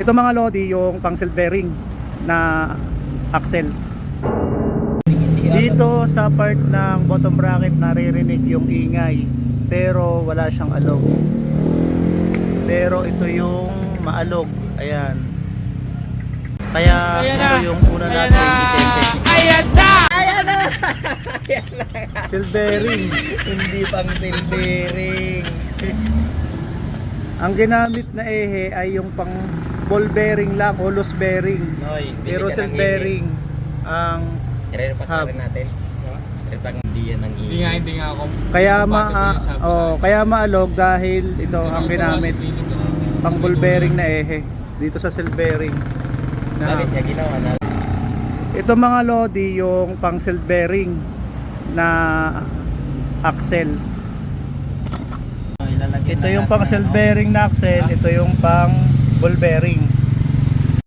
Ito mga lodi, yung pang silk bearing na axle. Dito sa part ng bottom bracket naririnig yung ingay pero wala siyang alog. Pero ito yung maalog. Ayan. Kaya Ayan ito na. yung una Ayan natin na! i-check. Ayan na! Silk bearing. Hindi pang silvering. Ang ginamit na ehe ay yung pang ball bearing lang o loose bearing. Noy, Pero silk bearing ang Hub. natin. I-repack hindi yan ang Hindi nga, hindi nga ako. kaya ma sa oh, kaya maalog dahil ito ang Ito, ginamit pang ball bearing na ehe dito sa silk bearing. Na, Bakit niya ginawa na? ito mga lodi yung pang silk bearing na axle. Ilalagay Ito na yung natin, pang ano? bearing na axle, ito yung pang ball bearing.